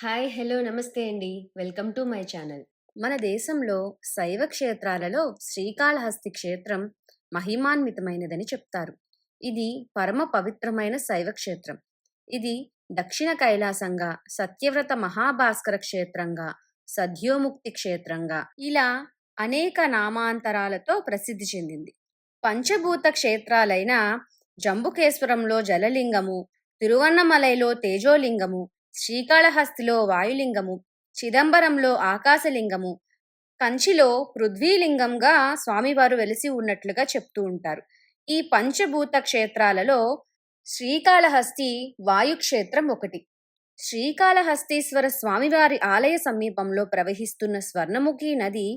Hi hello నమస్తే అండి. Welcome to my channel. మన దేశంలో శైవ క్షేత్రాలలో శ్రీకాళహస్తి క్షేత్రం మహిమాన్వితమైనదని చెప్తారు. ఇది పరమ పవిత్రమైన శైవ క్షేత్రం. ఇది దక్షిణ కైలాసంగా సత్యవ్రత మహాభాస్కర క్షేత్రంగా సద్యోముక్తి క్షేత్రంగా ఇలా అనేక నామాంతరాలతో ప్రసిద్ధి చెందింది. పంచభూత క్షేత్రాలైన జంబుకేశ్వరంలో జలలింగము తిరువన్నమలైలో తేజోలింగము శ్రీకాళహస్తిలో వాయులింగము చిదంబరంలో ఆకాశలింగము కంచిలో పృథ్వీలింగంగా స్వామివారు వెలిసి ఉన్నట్లుగా చెప్తూ ఉంటారు. ఈ పంచభూత క్షేత్రాలలో శ్రీకాళహస్తి వాయుక్షేత్రం ఒకటి. శ్రీకాళహస్తీశ్వర స్వామివారి ఆలయ సమీపంలో ప్రవహిస్తున్న స్వర్ణముఖి నది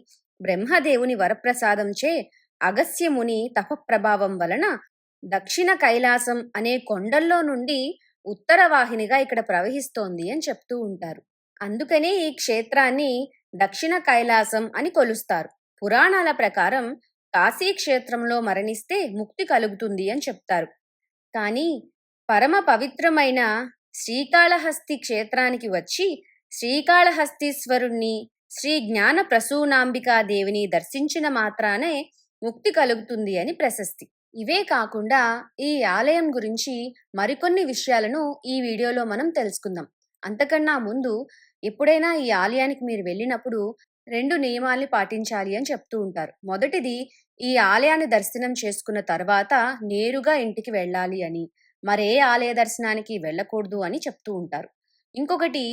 బ్రహ్మదేవుని వరప్రసాదంచే అగస్యముని తపప్రభావం వలన దక్షిణ కైలాసం అనే కొండల్లో నుండి ఉత్తర వాహినిగా ఇక్కడ ప్రవహిస్తోంది అని చెప్తూ ఉంటారు. అందుకనే ఈ క్షేత్రాన్ని దక్షిణ కైలాసం అని కొలుస్తారు. పురాణాల ప్రకారం కాశీ క్షేత్రంలో మరణిస్తే ముక్తి కలుగుతుంది అని చెప్తారు. కానీ పరమ పవిత్రమైన శ్రీకాళహస్తి క్షేత్రానికి వచ్చి శ్రీకాళహస్తీశ్వరుణ్ణి శ్రీ జ్ఞాన ప్రసూనాంబికాదేవిని దర్శించిన మాత్రానే ముక్తి కలుగుతుంది అని ప్రశస్తి. ఇవే కాకుండా ఈ ఆలయం గురించి మరికొన్ని విషయాలను ఈ వీడియోలో మనం తెలుసుకుందాం. అంతకన్నా ముందు ఎప్పుడైనా ఈ ఆలయానికి మీరు వెళ్ళినప్పుడు రెండు నియమాల్ని పాటించాలి అని చెప్తూ ఉంటారు. మొదటిది ఈ ఆలయాన్ని దర్శనం చేసుకున్న తర్వాత నేరుగా ఇంటికి వెళ్ళాలి అని మరే ఆలయ దర్శనానికి వెళ్ళకూడదు అని చెప్తూ ఉంటారు. ఇంకొకటి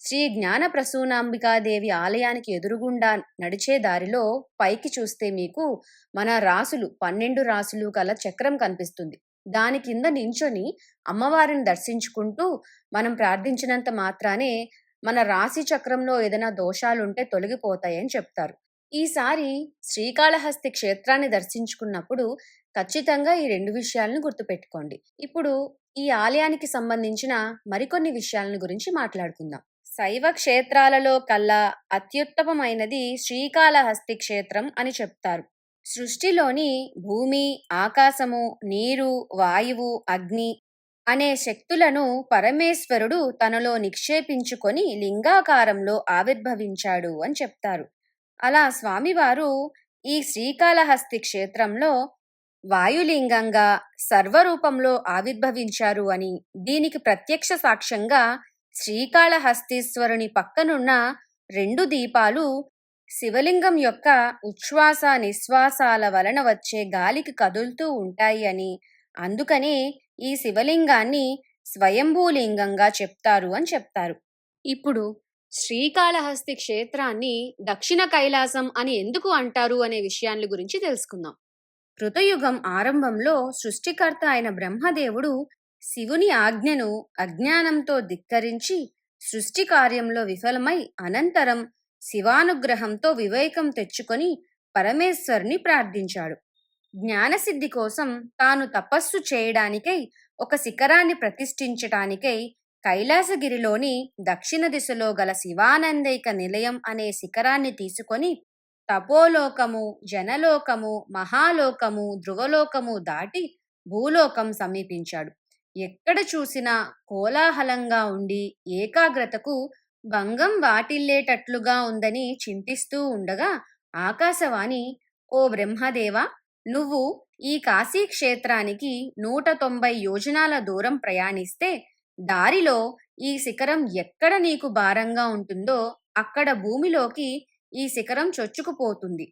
శ్రీ జ్ఞాన ప్రసూనాంబికాదేవి ఆలయానికి ఎదురుగుండా నడిచే దారిలో పైకి చూస్తే మీకు మన రాసులు పన్నెండు రాసులు గల చక్రం కనిపిస్తుంది. దాని కింద నించొని అమ్మవారిని దర్శించుకుంటూ మనం ప్రార్థించినంత మాత్రానే మన రాశి చక్రంలో ఏదైనా దోషాలుంటే తొలగిపోతాయని చెప్తారు. ఈసారి శ్రీకాళహస్తి క్షేత్రాన్ని దర్శించుకున్నప్పుడు ఖచ్చితంగా ఈ రెండు విషయాలను గుర్తుపెట్టుకోండి. ఇప్పుడు ఈ ఆలయానికి సంబంధించిన మరికొన్ని విషయాలను గురించి మాట్లాడుకుందాం. శైవ క్షేత్రాలలో కల్లా అత్యుత్తమమైనది శ్రీకాళహస్తి క్షేత్రం అని చెప్తారు. సృష్టిలోని భూమి ఆకాశము నీరు వాయువు అగ్ని అనే శక్తులను పరమేశ్వరుడు తనలో నిక్షేపించుకొని లింగాకారంలో ఆవిర్భవించాడు అని చెప్తారు. అలా స్వామివారు ఈ శ్రీకాళహస్తి క్షేత్రంలో వాయులింగంగా సర్వరూపంలో ఆవిర్భవించారు అని దీనికి ప్రత్యక్ష సాక్ష్యంగా శ్రీకాళహస్తీశ్వరుని పక్కనున్న రెండు దీపాలు శివలింగం యొక్క ఉచ్ఛ్వాస నిశ్వాసాల వలన వచ్చే గాలికి కదులుతూ ఉంటాయి అని. అందుకనే ఈ శివలింగాన్ని స్వయంభూలింగంగా చెప్తారు అని చెప్తారు. ఇప్పుడు శ్రీకాళహస్తి క్షేత్రాన్ని దక్షిణ కైలాసం అని ఎందుకు అంటారు అనే విషయాన్ని గురించి తెలుసుకుందాం. కృతయుగం ఆరంభంలో సృష్టికర్త అయిన బ్రహ్మదేవుడు శివుని ఆజ్ఞను అజ్ఞానంతో ధిక్కరించి సృష్టి కార్యంలో విఫలమై అనంతరం శివానుగ్రహంతో వివేకం తెచ్చుకొని పరమేశ్వరుని ప్రార్థించాడు. జ్ఞానసిద్ధి కోసం తాను తపస్సు చేయడానికై ఒక శిఖరాన్ని ప్రతిష్ఠించటానికై కైలాసగిరిలోని దక్షిణ దిశలో గల శివానందైక నిలయం అనే శిఖరాన్ని తీసుకొని తపోలోకము జనలోకము మహాలోకము ధ్రువలోకము దాటి భూలోకం సమీపించాడు. ఎక్కడ చూసినా కోలాహలంగా ఉండి ఏకాగ్రతకు భంగం వాటిల్లేటట్లుగా ఉందని చింతిస్తూ ఉండగా ఆకాశవాణి ఓ బ్రహ్మదేవ నువ్వు ఈ కాశీ క్షేత్రానికి నూట తొంభై యోజనాల దూరం ప్రయాణిస్తే దారిలో ఈ శిఖరం ఎక్కడ నీకు భారంగా ఉంటుందో అక్కడ భూమిలోకి ఈ శిఖరం చొచ్చుకుపోతుంది.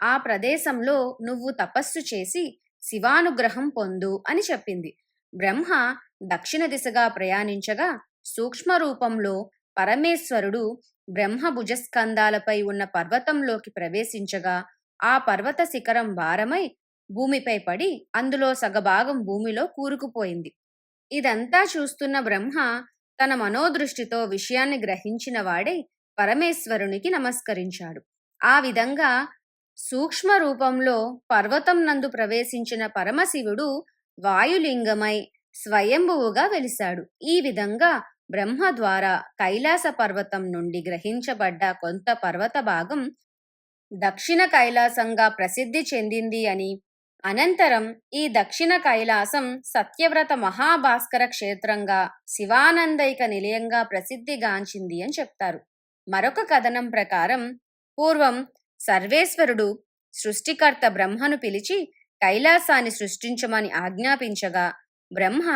ఆ ప్రదేశంలో నువ్వు తపస్సు చేసి శివానుగ్రహం పొందు అని చెప్పింది. బ్రహ్మ దక్షిణ దిశగా ప్రయాణించగా సూక్ష్మ రూపంలో పరమేశ్వరుడు బ్రహ్మ భుజస్కందాలపై ఉన్న పర్వతంలోకి ప్రవేశించగా ఆ పర్వత శిఖరం భారమై భూమిపై పడి అందులో సగభాగం భూమిలో కూరుకుపోయింది. ఇదంతా చూస్తున్న బ్రహ్మ తన మనోదృష్టితో విషయాన్ని గ్రహించిన వాడై పరమేశ్వరునికి నమస్కరించాడు. ఆ విధంగా సూక్ష్మ రూపంలో పర్వతం నందు ప్రవేశించిన పరమశివుడు వాయులింగమై స్వయంభువుగా వెలిశాడు. ఈ విధంగా బ్రహ్మ ద్వారా కైలాస పర్వతం నుండి గ్రహించబడ్డ కొంత పర్వత భాగం దక్షిణ కైలాసంగా ప్రసిద్ధి చెందింది అని అనంతరం ఈ దక్షిణ కైలాసం సత్యవ్రత మహాభాస్కర క్షేత్రంగా శివానందైక నిలయంగా ప్రసిద్ధిగాంచింది అని చెప్తారు. మరొక కథనం ప్రకారం పూర్వం సర్వేశ్వరుడు సృష్టికర్త బ్రహ్మను పిలిచి కైలాసాన్ని సృష్టించమని ఆజ్ఞాపించగా బ్రహ్మ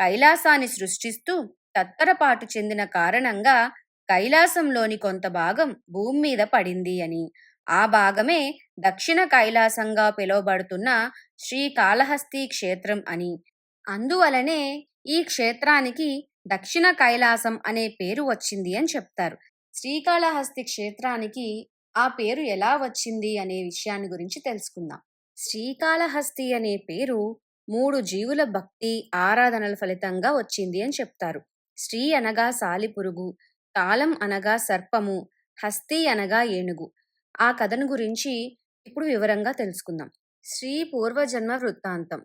కైలాసాన్ని సృష్టిస్తూ తత్తరపాటు చెందిన కారణంగా కైలాసంలోని కొంత భాగం భూమి మీద పడింది అని. ఆ భాగమే దక్షిణ కైలాసంగా పిలువబడుతున్న శ్రీకాళహస్తి క్షేత్రం అని. అందువలనే ఈ క్షేత్రానికి దక్షిణ కైలాసం అనే పేరు వచ్చింది అని చెప్తారు. శ్రీకాళహస్తి క్షేత్రానికి ఆ పేరు ఎలా వచ్చింది అనే విషయాన్ని గురించి తెలుసుకుందాం. శ్రీకాళహస్తి అనే పేరు మూడు జీవుల భక్తి ఆరాధనల ఫలితంగా వచ్చింది అని చెప్తారు. శ్రీ అనగా సాలిపురుగు తాళం అనగా సర్పము హస్తి అనగా ఏనుగు. ఆ కథను గురించి ఇప్పుడు వివరంగా తెలుసుకుందాం. శ్రీ పూర్వజన్మ వృత్తాంతం.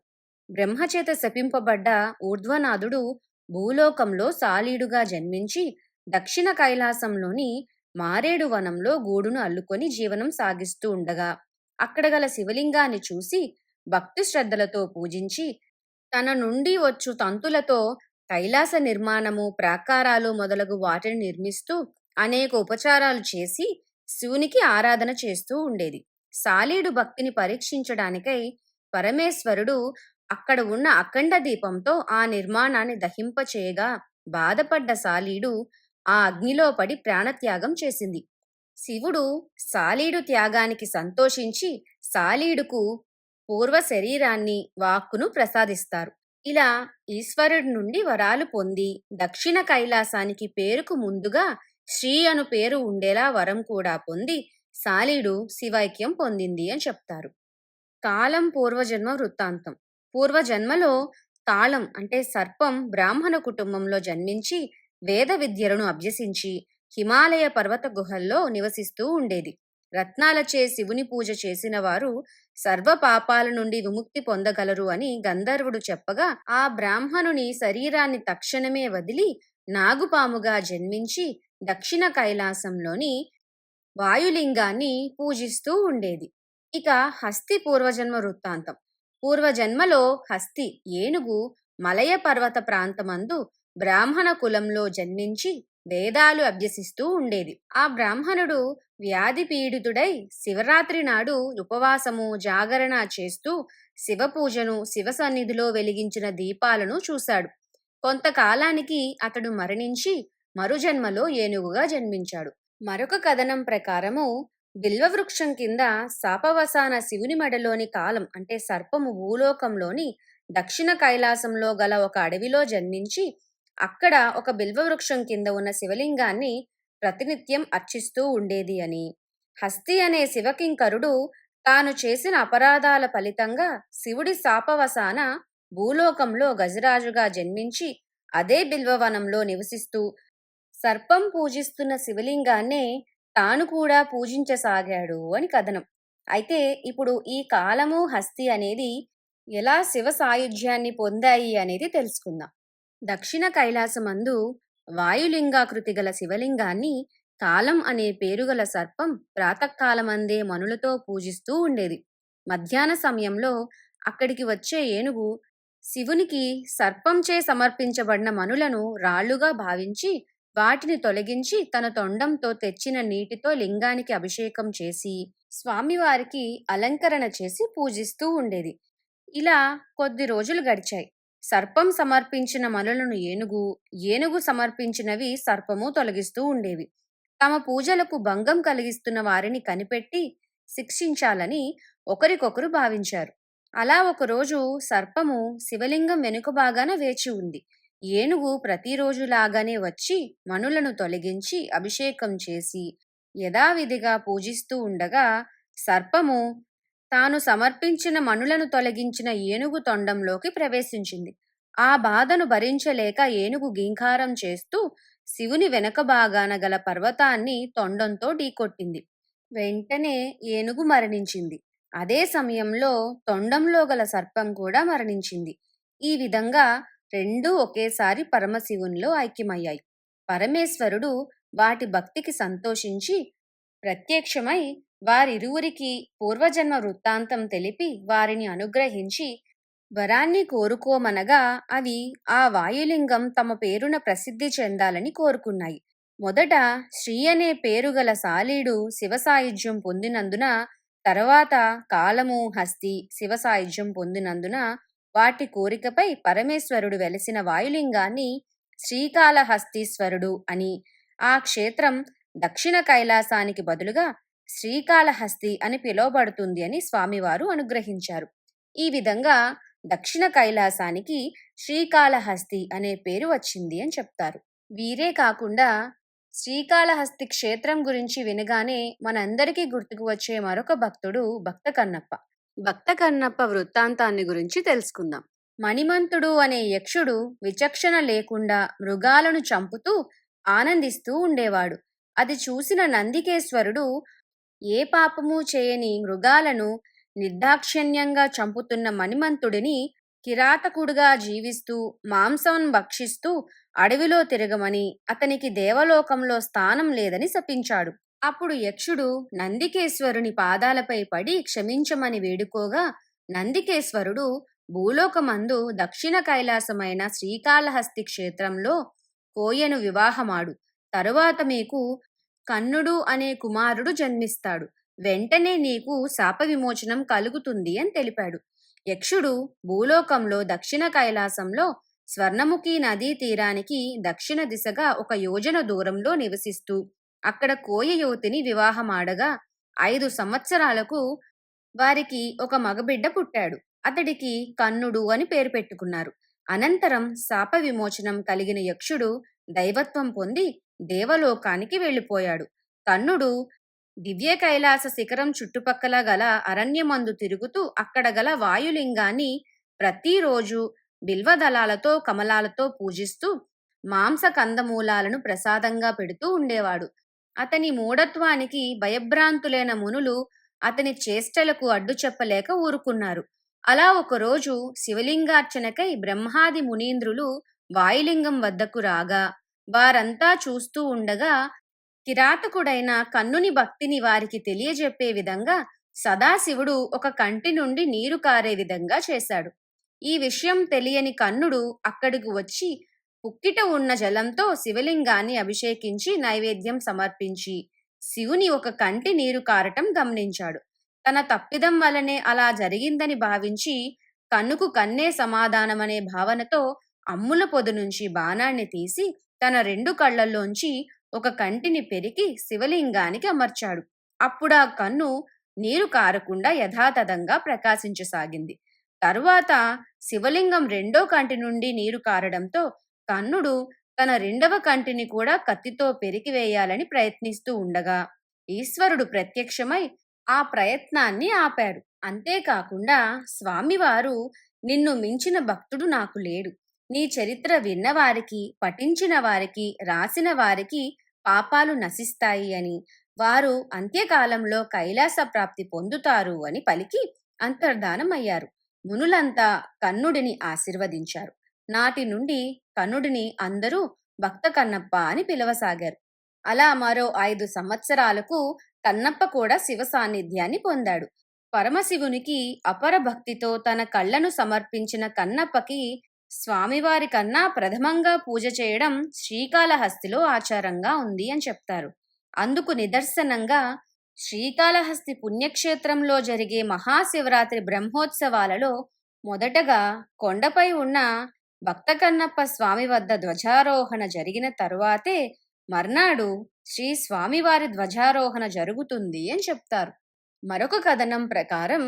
బ్రహ్మచేత శపింపబడ్డ ఊర్ధ్వనాథుడు భూలోకంలో సాలీడుగా జన్మించి దక్షిణ కైలాసంలోని మారేడు వనంలో గూడును అల్లుకొని జీవనం సాగిస్తూ ఉండగా అక్కడ గల శివలింగాన్ని చూసి భక్తి శ్రద్ధలతో పూజించి తన నుండి వచ్చు తంతులతో కైలాస నిర్మాణము ప్రాకారాలు మొదలగు వాటిని నిర్మిస్తూ అనేక ఉపచారాలు చేసి శివునికి ఆరాధన చేస్తూ ఉండేది. సాలీడు భక్తిని పరీక్షించడానికై పరమేశ్వరుడు అక్కడ ఉన్న అఖండ దీపంతో ఆ నిర్మాణాన్ని దహింపచేయగా బాధపడ్డ సాలీడు ఆ అగ్నిలో పడి ప్రాణత్యాగం చేసింది. శివుడు సాలీడు త్యాగానికి సంతోషించి సాలీడుకు పూర్వ శరీరాన్ని వాక్కును ప్రసాదిస్తారు. ఇలా ఈశ్వరుడి నుండి వరాలు పొంది దక్షిణ కైలాసానికి పేరుకు ముందుగా శ్రీ అను పేరు ఉండేలా వరం కూడా పొంది సాలీడు శివైక్యం పొందింది అని చెప్తారు. కాలం పూర్వజన్మ వృత్తాంతం. పూర్వజన్మలో తాళం అంటే సర్పం బ్రాహ్మణ కుటుంబంలో జన్మించి వేద విద్యలను అభ్యసించి హిమాలయ పర్వత గుహల్లో నివసిస్తూ ఉండేది. రత్నాలచే శివుని పూజ చేసిన వారు సర్వ పాపాల నుండి విముక్తి పొందగలరు అని గంధర్వుడు చెప్పగా ఆ బ్రాహ్మణుని శరీరాన్ని తక్షణమే వదిలి నాగుపాముగా జన్మించి దక్షిణ కైలాసంలోని వాయులింగాన్ని పూజిస్తూ ఉండేది. ఇక హస్తి పూర్వజన్మ వృత్తాంతం. పూర్వజన్మలో హస్తి ఏనుగు మలయ పర్వత ప్రాంతమందు బ్రాహ్మణ కులంలో జన్మించి వేదాలు అభ్యసిస్తూ ఉండేది. ఆ బ్రాహ్మణుడు వ్యాధి పీడితుడై శివరాత్రి నాడు ఉపవాసము జాగరణ చేస్తూ శివపూజను శివ సన్నిధిలో వెలిగించిన దీపాలను చూశాడు. కొంతకాలానికి అతడు మరణించి మరుజన్మలో ఏనుగుగా జన్మించాడు. మరొక కథనం ప్రకారము బిల్వవృక్షం కింద శాపవసాన శివుని మెడలోని కాలం అంటే సర్పము భూలోకంలోని దక్షిణ కైలాసంలో గల ఒక అడవిలో జన్మించి అక్కడ ఒక బిల్వవృక్షం కింద ఉన్న శివలింగాన్ని ప్రతినిత్యం అర్చిస్తూ ఉండేది అని. హస్తి అనే శివకింకరుడు తాను చేసిన అపరాధాల ఫలితంగా శివుడి శాపవసాన భూలోకంలో గజరాజుగా జన్మించి అదే బిల్వవనంలో నివసిస్తూ సర్పం పూజిస్తున్న శివలింగాన్నే తాను కూడా పూజించసాగాడు అని కథనం. అయితే ఇప్పుడు ఈ కాలము హస్తి అనేది ఎలా శివ సాయుధ్యాన్ని పొందాయి అనేది తెలుసుకుందాం. దక్షిణ కైలాసమందు వాయులింగాకృతి గల శివలింగాన్ని కాలం అనే పేరుగల సర్పం ప్రాతకాలమందే మనులతో పూజిస్తూ ఉండేది. మధ్యాహ్న సమయంలో అక్కడికి వచ్చే ఏనుగు శివునికి సర్పంచే సమర్పించబడిన మనులను రాళ్ళుగా భావించి వాటిని తొలగించి తన తొండంతో తెచ్చిన నీటితో లింగానికి అభిషేకం చేసి స్వామివారికి అలంకరణ చేసి పూజిస్తూ ఉండేది. ఇలా కొద్ది రోజులు గడిచాయి. సర్పం సమర్పించిన మనులను ఏనుగు ఏనుగు సమర్పించినవి సర్పము తొలగిస్తూ ఉండేవి. తమ పూజలకు భంగం కలిగిస్తున్న వారిని కనిపెట్టి శిక్షించాలని ఒకరికొకరు భావించారు. అలా ఒకరోజు సర్పము శివలింగం వెనుక బాగాన వేచి ఉంది. ఏనుగు ప్రతిరోజులాగానే వచ్చి మనులను తొలగించి అభిషేకం చేసి యథావిధిగా పూజిస్తూ ఉండగా సర్పము తాను సమర్పించిన మనులను తొలగించిన ఏనుగు తొండంలోకి ప్రవేశించింది. ఆ బాధను భరించలేక ఏనుగు గింకారం చేస్తూ శివుని వెనక భాగాన గల పర్వతాన్ని తొండంతో ఢీకొట్టింది. వెంటనే ఏనుగు మరణించింది. అదే సమయంలో తొండంలో గల సర్పం కూడా మరణించింది. ఈ విధంగా రెండూ ఒకేసారి పరమశివునిలో ఐక్యమయ్యాయి. పరమేశ్వరుడు వాటి భక్తికి సంతోషించి ప్రత్యక్షమై వారిరువురికి పూర్వజన్మ వృత్తాంతం తెలిపి వారిని అనుగ్రహించి వరాన్ని కోరుకోమనగా అవి ఆ వాయులింగం తమ పేరున ప్రసిద్ధి చెందాలని కోరుకున్నాయి. మొదట శ్రీ అనే పేరు గల సాలీడు శివసాయుధ్యం పొందినందున తర్వాత కాలము హస్తి శివసాయుధ్యం పొందినందున వాటి కోరికపై పరమేశ్వరుడు వెలసిన వాయులింగాన్ని శ్రీకాళహస్తీశ్వరుడు అని ఆ క్షేత్రం దక్షిణ కైలాసానికి బదులుగా శ్రీకాళహస్తి అని పిలువబడుతుంది అని స్వామివారు అనుగ్రహించారు. ఈ విధంగా దక్షిణ కైలాసానికి శ్రీకాళహస్తి అనే పేరు వచ్చింది అని చెప్తారు. వీరే కాకుండా శ్రీకాళహస్తి క్షేత్రం గురించి వినగానే మనందరికీ గుర్తుకు వచ్చే మరొక భక్తుడు భక్త కన్నప్ప భక్త కన్నప్ప వృత్తాంతాన్ని గురించి తెలుసుకుందాం. మణిమంతుడు అనే యక్షుడు విచక్షణ లేకుండా మృగాలను చంపుతూ ఆనందిస్తూ ఉండేవాడు. అది చూసిన నందికేశ్వరుడు ఏ పాపము చేయని మృగాలను నిర్దాక్షిణ్యంగా చంపుతున్న మణిమంతుడిని కిరాతకుడుగా జీవిస్తూ మాంసం భక్షిస్తూ అడవిలో తిరగమని అతనికి దేవలోకంలో స్థానం లేదని శపించాడు. అప్పుడు యక్షుడు నందికేశ్వరుని పాదాలపై పడి క్షమించమని వేడుకోగా నందికేశ్వరుడు భూలోకమందు దక్షిణ కైలాసమైన శ్రీకాళహస్తి క్షేత్రంలో కోయను వివాహమాడు. తరువాత మీకు కన్నుడు అనే కుమారుడు జన్మిస్తాడు. వెంటనే నీకు శాప విమోచనం కలుగుతుంది అని తెలిపాడు. యక్షుడు భూలోకంలో దక్షిణ కైలాసంలో స్వర్ణముఖి నదీ తీరానికి దక్షిణ దిశగా ఒక యోజన దూరంలో నివసిస్తూ అక్కడ కోయ యువతిని వివాహమాడగా ఐదు సంవత్సరాలకు వారికి ఒక మగబిడ్డ పుట్టాడు. అతడికి కన్నుడు అని పేరు పెట్టుకున్నారు. అనంతరం శాప విమోచనం కలిగిన యక్షుడు దైవత్వం పొంది దేవలోకానికి వెళ్ళిపోయాడు. కన్నుడు దివ్య కైలాస శిఖరం చుట్టుపక్కల గల అరణ్యమందు తిరుగుతూ అక్కడ గల వాయులింగాన్ని ప్రతిరోజు బిల్వదళాలతో కమలాలతో పూజిస్తూ మాంస కందమూలాలను ప్రసాదంగా పెడుతూ ఉండేవాడు. అతని మూఢత్వానికి భయభ్రాంతులైన మునులు అతని చేష్టలకు అడ్డు చెప్పలేక ఊరుకున్నారు. అలా ఒకరోజు శివలింగార్చనకై బ్రహ్మాది మునీంద్రులు వాయులింగం వద్దకు రాగా వారంతా చూస్తూ ఉండగా కిరాతకుడైన కన్నుని భక్తిని వారికి తెలియజెప్పే విధంగా సదాశివుడు ఒక కంటి నుండి నీరు కారే విధంగా చేశాడు. ఈ విషయం తెలియని కన్నుడు అక్కడికి వచ్చి పుక్కిట ఉన్న జలంతో శివలింగాన్ని అభిషేకించి నైవేద్యం సమర్పించి శివుని ఒక కంటి నీరు కారటం గమనించాడు. తన తప్పిదం వలనే అలా జరిగిందని భావించి కన్నుకు కన్నే సమాధానమనే భావనతో అమ్ముల పొదు నుంచి బాణాన్ని తీసి తన రెండు కళ్ళల్లోంచి ఒక కంటిని పెరికి శివలింగానికి అమర్చాడు. అప్పుడా కన్ను నీరు కారకుండా యథాతథంగా ప్రకాశించసాగింది. తరువాత శివలింగం రెండో కంటి నుండి నీరు కారడంతో కన్నుడు తన రెండవ కంటిని కూడా కత్తితో పెరికివేయాలని ప్రయత్నిస్తూ ఉండగా ఈశ్వరుడు ప్రత్యక్షమై ఆ ప్రయత్నాన్ని ఆపాడు. అంతేకాకుండా స్వామివారు నిన్ను మించిన భక్తుడు నాకు లేడు. నీ చరిత్ర విన్నవారికి పఠించిన వారికి రాసిన వారికి పాపాలు నశిస్తాయి అని. వారు అంత్యకాలంలో కైలాస ప్రాప్తి పొందుతారు అని పలికి అంతర్ధానమయ్యారు. మునులంతా కన్నుడిని ఆశీర్వదించారు. నాటి నుండి కన్నుడిని అందరూ భక్త కన్నప్ప అని పిలవసాగారు. అలా మరో ఐదు సంవత్సరాలకు కన్నప్ప కూడా శివ సాన్నిధ్యాన్ని పొందాడు. పరమశివునికి అపర భక్తితో తన కళ్ళను సమర్పించిన కన్నప్పకి స్వామివారి కన్నా ప్రథమంగా పూజ చేయడం శ్రీకాళహస్తిలో ఆచారంగా ఉంది అని చెప్తారు. అందుకు నిదర్శనంగా శ్రీకాళహస్తి పుణ్యక్షేత్రంలో జరిగే మహాశివరాత్రి బ్రహ్మోత్సవాలలో మొదటగా కొండపై ఉన్న భక్త కన్నప్ప స్వామి వద్ద ధ్వజారోహణ జరిగిన తరువాతే మర్నాడు శ్రీ స్వామివారి ధ్వజారోహణ జరుగుతుంది అని చెప్తారు. మరొక కథనం ప్రకారం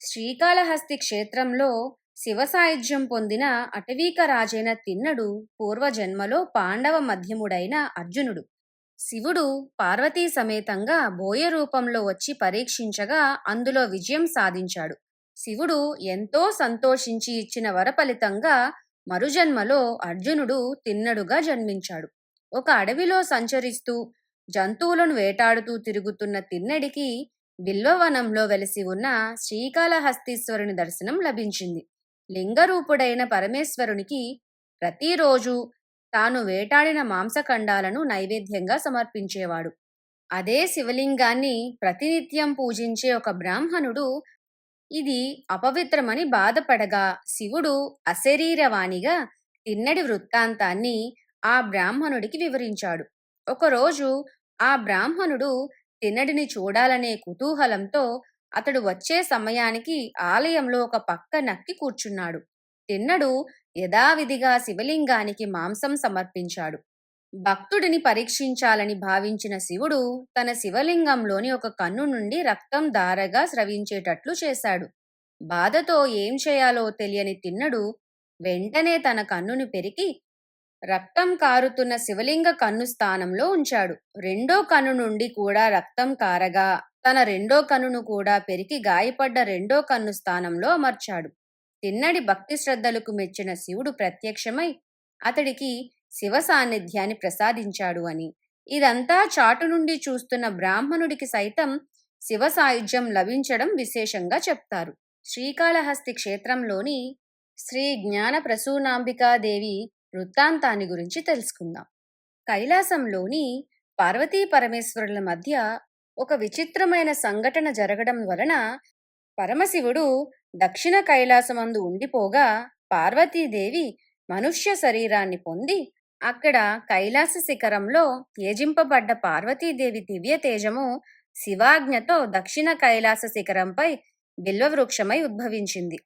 శ్రీకాళహస్తి క్షేత్రంలో శివసాయుధ్యం పొందిన అటవీక రాజైన తిన్నడు పూర్వజన్మలో పాండవ మధ్యముడైన అర్జునుడు. శివుడు పార్వతీ సమేతంగా బోయ రూపంలో వచ్చి పరీక్షించగా అందులో విజయం సాధించాడు. శివుడు ఎంతో సంతోషించి ఇచ్చిన వరఫలితంగా మరుజన్మలో అర్జునుడు తిన్నడుగా జన్మించాడు. ఒక అడవిలో సంచరిస్తూ జంతువులను వేటాడుతూ తిరుగుతున్న తిన్నడికి బిల్వవనంలో వెలిసి ఉన్న శ్రీకాళహస్తీశ్వరుని దర్శనం లభించింది. లింగరూపుడైన పరమేశ్వరునికి ప్రతిరోజు తాను వేటాడిన మాంసఖండాలను నైవేద్యంగా సమర్పించేవాడు. అదే శివలింగాన్ని ప్రతినిత్యం పూజించే ఒక బ్రాహ్మణుడు ఇది అపవిత్రమని బాధపడగా శివుడు అశరీరవాణిగా తిన్నడి వృత్తాంతాన్ని ఆ బ్రాహ్మణుడికి వివరించాడు. ఒకరోజు ఆ బ్రాహ్మణుడు తిన్నడిని చూడాలనే కుతూహలంతో అతడు వచ్చే సమయానికి ఆలయంలో ఒక పక్క నక్కి కూర్చున్నాడు. తిన్నడు యథావిధిగా శివలింగానికి మాంసం సమర్పించాడు. భక్తుడిని పరీక్షించాలని భావించిన శివుడు తన శివలింగంలోని ఒక కన్ను నుండి రక్తం దారగా స్రవించేటట్లు చేశాడు. బాధతో ఏం చేయాలో తెలియని తిన్నడు వెంటనే తన కన్నును పెరికి రక్తం కారుతున్న శివలింగ కన్ను స్థానంలో ఉంచాడు. రెండో కన్ను నుండి కూడా రక్తం కారగా తన రెండో కన్నును కూడా పెరికి గాయపడ్డ రెండో కన్ను స్థానంలో అమర్చాడు. తిన్నడి భక్తి శ్రద్ధలకు మెచ్చిన శివుడు ప్రత్యక్షమై అతడికి శివ సాన్నిధ్యాన్ని ప్రసాదించాడు అని. ఇదంతా చాటు నుండి చూస్తున్న బ్రాహ్మణుడికి సైతం శివ సాయుధ్యం లభించడం విశేషంగా చెప్తారు. శ్రీకాళహస్తి క్షేత్రంలోని శ్రీ జ్ఞాన ప్రసూనాంబికాదేవి వృత్తాంతాన్ని గురించి తెలుసుకుందాం. కైలాసంలోని పార్వతీ పరమేశ్వరుల మధ్య ఒక విచిత్రమైన సంఘటన జరగడం వలన పరమశివుడు దక్షిణ కైలాసమందు ఉండిపోగా పార్వతీదేవి మనుష్య శరీరాన్ని పొంది అక్కడ కైలాస శిఖరంలో త్యజింపబడ్డ పార్వతీదేవి దివ్య తేజము శివాజ్ఞతో దక్షిణ కైలాస శిఖరంపై బిల్వవృక్షమై ఉద్భవించింది.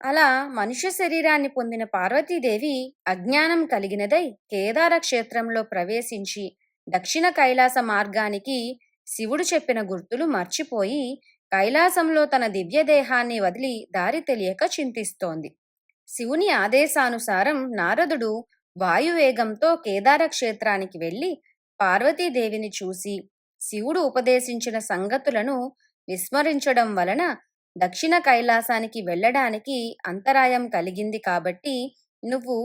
అలా మనుష్య శరీరాన్ని పొందిన పార్వతీదేవి అజ్ఞానం కలిగినదై కేదార క్షేత్రంలో ప్రవేశించి దక్షిణ కైలాస మార్గానికి శివుడు చెప్పిన గుర్తులు మర్చిపోయి కైలాసంలో తన దివ్యదేహాన్ని వదిలి దారి తెలియక చింతిస్తోంది. శివుని ఆదేశానుసారం నారదుడు వాయువేగంతో కేదార క్షేత్రానికి వెళ్ళి పార్వతీదేవిని చూసి శివుడు ఉపదేశించిన సంగతులను విస్మరించడం వలన దక్షిణ కైలాసానికి వెళ్ళడానికి అంతరాయం కలిగింది కాబట్టి నువ్వు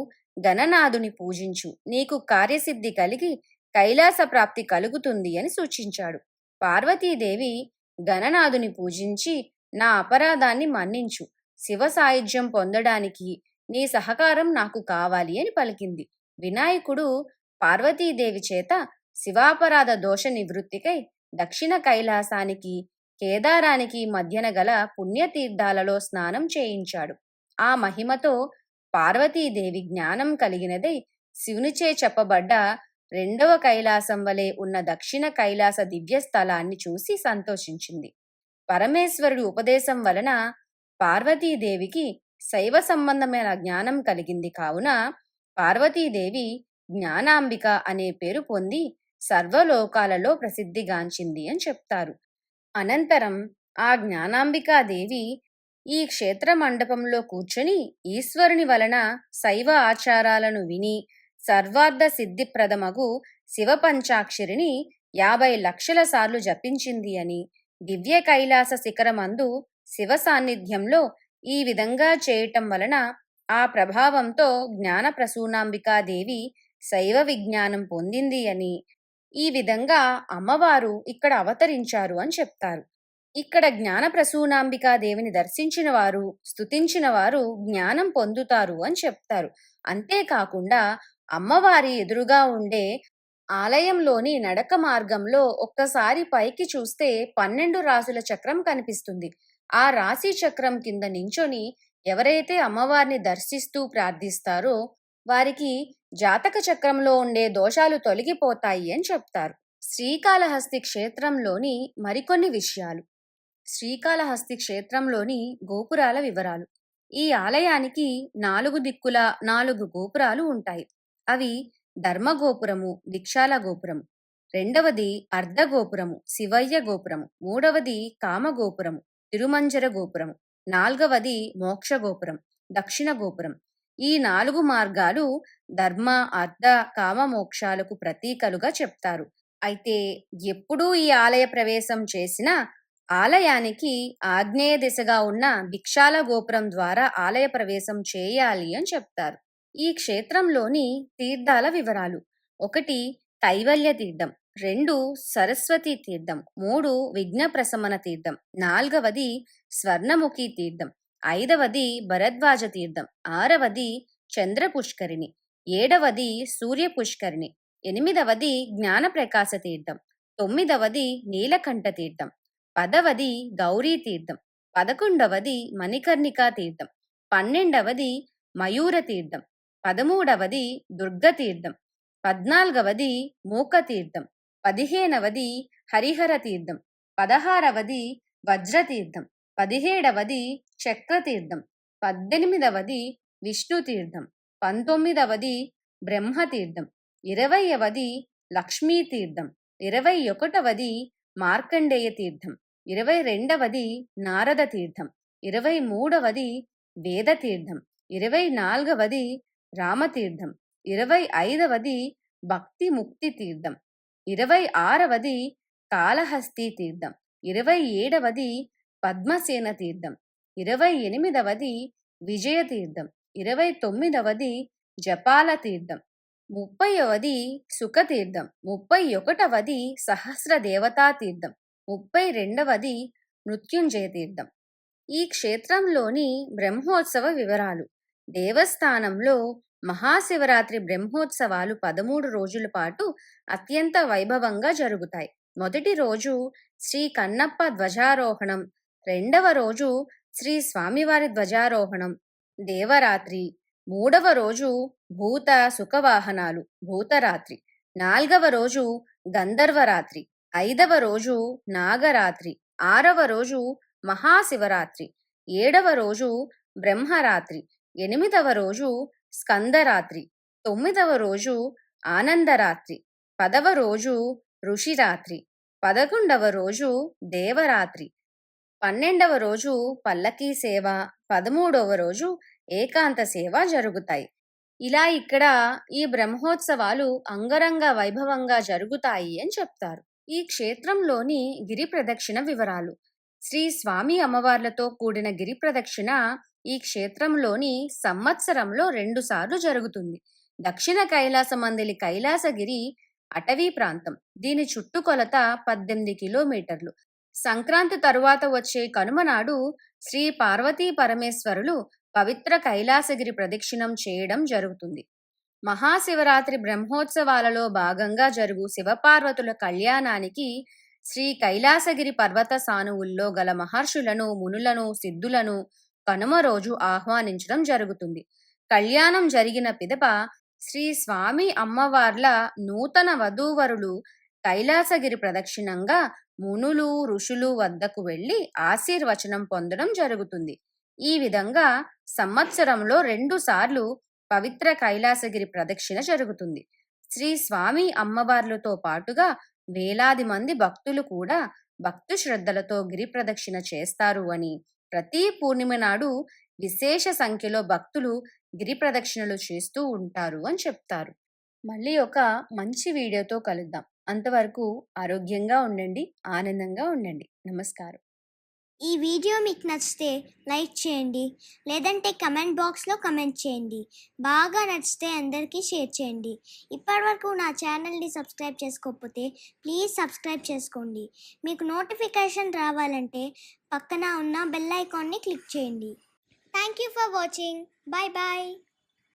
గణనాథుని పూజించు. నీకు కార్యసిద్ధి కలిగి కైలాస ప్రాప్తి కలుగుతుంది అని సూచించాడు. పార్వతీదేవి గణనాథుని పూజించి నా అపరాధాన్ని మన్నించు. శివ సాయుధ్యం పొందడానికి నీ సహకారం నాకు కావాలి అని పలికింది. వినాయకుడు పార్వతీదేవి చేత శివాపరాధ దోష నివృత్తికై దక్షిణ కైలాసానికి కేదారానికి మధ్యన గల పుణ్యతీర్థాలలో స్నానం చేయించాడు. ఆ మహిమతో పార్వతీదేవి జ్ఞానం కలిగినదై శివునిచే చెప్పబడ్డ రెండవ కైలాసం వలె ఉన్న దక్షిణ కైలాస దివ్య స్థలాన్ని చూసి సంతోషించింది. పరమేశ్వరుడి ఉపదేశం వలన పార్వతీదేవికి శైవ సంబంధమైన జ్ఞానం కలిగింది కావున పార్వతీదేవి జ్ఞానాంబిక అనే పేరు పొంది సర్వలోకాలలో ప్రసిద్ధిగాంచింది అని చెప్తారు. అనంతరం ఆ జ్ఞానాంబికాదేవి ఈ క్షేత్ర మండపంలో కూర్చుని ఈశ్వరుని వలన శైవ ఆచారాలను విని సర్వార్థ సిద్ధిప్రదమగు శివ పంచాక్షరిని యాభై లక్షల సార్లు జపించింది అని దివ్య కైలాస శిఖరమందు శివ సాన్నిధ్యంలో ఈ విధంగా చేయటం వలన ఆ ప్రభావంతో జ్ఞాన ప్రసూనాంబికాదేవి శైవ విజ్ఞానం పొందింది అని ఈ విధంగా అమ్మవారు ఇక్కడ అవతరించారు అని చెప్తారు. ఇక్కడ జ్ఞాన ప్రసూనాంబికాదేవిని దర్శించిన వారు స్థుతించిన వారు జ్ఞానం పొందుతారు అని చెప్తారు. అంతేకాకుండా అమ్మవారి ఎదురుగా ఉండే ఆలయంలోని నడక మార్గంలో ఒక్కసారి పైకి చూస్తే పన్నెండు రాసుల చక్రం కనిపిస్తుంది. ఆ రాశి చక్రం కింద నించొని ఎవరైతే అమ్మవారిని దర్శిస్తూ ప్రార్థిస్తారో వారికి జాతక చక్రంలో ఉండే దోషాలు తొలగిపోతాయి అని చెప్తారు. శ్రీకాళహస్తి క్షేత్రంలోని మరికొన్ని విషయాలు. శ్రీకాళహస్తి క్షేత్రంలోని గోపురాల వివరాలు. ఈ ఆలయానికి నాలుగు దిక్కుల నాలుగు గోపురాలు ఉంటాయి. అవి ధర్మగోపురము దీక్షాల గోపురము. రెండవది అర్ధగోపురము శివయ్య గోపురము. మూడవది కామగోపురము తిరుమంజర గోపురము. నాల్గవది మోక్ష గోపురం దక్షిణ గోపురం. ఈ నాలుగు మార్గాలు ధర్మ అర్ధ కామ మోక్షాలకు ప్రతీకలుగా చెప్తారు. అయితే ఎప్పుడూ ఈ ఆలయ ప్రవేశం చేసినా ఆలయానికి ఆగ్నేయ దిశగా ఉన్న భిక్షాల గోపురం ద్వారా ఆలయ ప్రవేశం చేయాలి అని చెప్తారు. ఈ క్షేత్రంలోని తీర్థాల వివరాలు. ఒకటి కైవల్య తీర్థం. రెండు సరస్వతి తీర్థం. మూడు విఘ్న ప్రశమన తీర్థం. నాల్గవది స్వర్ణముఖి తీర్థం. ఐదవది భరద్వాజ తీర్థం ఆరవది చంద్ర పుష్కరిణి ఏడవది సూర్య పుష్కరిణి ఎనిమిదవది జ్ఞానప్రకాశ తీర్థం తొమ్మిదవది నీలకంఠ తీర్థం పదవది గౌరీ తీర్థం పదకొండవది మణికర్ణికా తీర్థం పన్నెండవది మయూర తీర్థం పదమూడవది దుర్గ తీర్థం పద్నాలుగవది మూక తీర్థం పదిహేనవది హరిహర తీర్థం పదహారవది వజ్రతీర్థం. పదిహేడవది చక్రతీర్థం పద్దెనిమిదవది విష్ణుతీర్థం పంతొమ్మిదవది బ్రహ్మతీర్థం ఇరవయవది లక్ష్మీతీర్థం ఇరవై ఒకటవది మార్కండేయ తీర్థం ఇరవై రెండవది నారద తీర్థం ఇరవై మూడవది వేదతీర్థం ఇరవై నాలుగవది రామతీర్థం ఇరవై ఐదవది భక్తి ముక్తి తీర్థం ఇరవై ఆరవది కాళహస్తి తీర్థం ఇరవై ఏడవది పద్మసేన తీర్థం. ఇరవై ఎనిమిదవది విజయ తీర్థం. ఇరవై తొమ్మిదవది జపాల తీర్థం. ముప్పైవది సుఖతీర్థం ముప్పై ఒకటవది సహస్ర దేవతా తీర్థం. ముప్పై రెండవది మృత్యుంజయ తీర్థం. ఈ క్షేత్రంలోని బ్రహ్మోత్సవ వివరాలు. దేవస్థానంలో మహాశివరాత్రి బ్రహ్మోత్సవాలు పదమూడు రోజుల పాటు అత్యంత వైభవంగా జరుగుతాయి. మొదటి రోజు శ్రీ కన్నప్ప ధ్వజారోహణం రెండవ రోజు శ్రీ స్వామివారి ధ్వజారోహణం. దేవరాత్రి. మూడవ రోజు భూత సుఖవాహనాలు భూతరాత్రి. నాల్గవ రోజు గంధర్వరాత్రి. ఐదవ రోజు నాగరాత్రి. ఆరవ రోజు మహాశివరాత్రి. ఏడవ రోజు బ్రహ్మరాత్రి. ఎనిమిదవ రోజు స్కందరాత్రి. తొమ్మిదవ రోజు ఆనందరాత్రి. పదవ రోజు ఋషిరాత్రి. పదకొండవ రోజు దేవరాత్రి. పన్నెండవ రోజు పల్లకీ సేవ పదమూడవ రోజు ఏకాంత సేవ జరుగుతాయి. ఇలా ఇక్కడ ఈ బ్రహ్మోత్సవాలు అంగరంగ వైభవంగా జరుగుతాయి అని చెప్తారు. ఈ క్షేత్రంలోని గిరి ప్రదక్షిణ వివరాలు. శ్రీ స్వామి అమ్మవార్లతో కూడిన గిరి ప్రదక్షిణ ఈ క్షేత్రంలోని సంవత్సరంలో రెండుసార్లు జరుగుతుంది. దక్షిణ కైలాస మందిలి కైలాసగిరి అటవీ ప్రాంతం. దీని చుట్టుకొలత పద్దెనిమిది కిలోమీటర్లు. సంక్రాంతి తరువాత వచ్చే కనుమ నాడు శ్రీ పార్వతీ పరమేశ్వరులు పవిత్ర కైలాసగిరి ప్రదక్షిణం చేయడం జరుగుతుంది. మహాశివరాత్రి బ్రహ్మోత్సవాలలో భాగంగా జరుగు శివపార్వతుల కళ్యాణానికి శ్రీ కైలాసగిరి పర్వత సానువుల్లో గల మహర్షులను మునులను సిద్ధులను కనుమ రోజు ఆహ్వానించడం జరుగుతుంది. కళ్యాణం జరిగిన పిదప శ్రీ స్వామి అమ్మవార్ల నూతన వధూవరులు కైలాసగిరి ప్రదక్షిణంగా మునులు ఋషులు వద్దకు వెళ్ళి ఆశీర్వచనం పొందడం జరుగుతుంది. ఈ విధంగా సంవత్సరంలో రెండు సార్లు పవిత్ర కైలాసగిరి ప్రదక్షిణ జరుగుతుంది. శ్రీ స్వామి అమ్మవార్లతో పాటుగా వేలాది మంది భక్తులు కూడా భక్తు శ్రద్ధలతో గిరి ప్రదక్షిణ చేస్తారు అని ప్రతి పూర్ణిమ నాడు విశేష సంఖ్యలో భక్తులు గిరి ప్రదక్షిణలు చేస్తూ ఉంటారు అని చెప్తారు. మళ్ళీ ఒక మంచి వీడియోతో కలుద్దాం. అంతవరకు ఆరోగ్యంగా ఉండండి ఆనందంగా ఉండండి. నమస్కారం. ఈ వీడియో మీకు నచ్చితే లైక్ చేయండి లేదంటే కమెంట్ బాక్స్లో కమెంట్ చేయండి. బాగా నచ్చితే అందరికీ షేర్ చేయండి. ఇప్పటివరకు నా ఛానల్ని సబ్స్క్రైబ్ చేసుకోకపోతే ప్లీజ్ సబ్స్క్రైబ్ చేసుకోండి. మీకు నోటిఫికేషన్ రావాలంటే పక్కన ఉన్న బెల్ ఐకాన్ని క్లిక్ చేయండి. Thank you for watching. Bye bye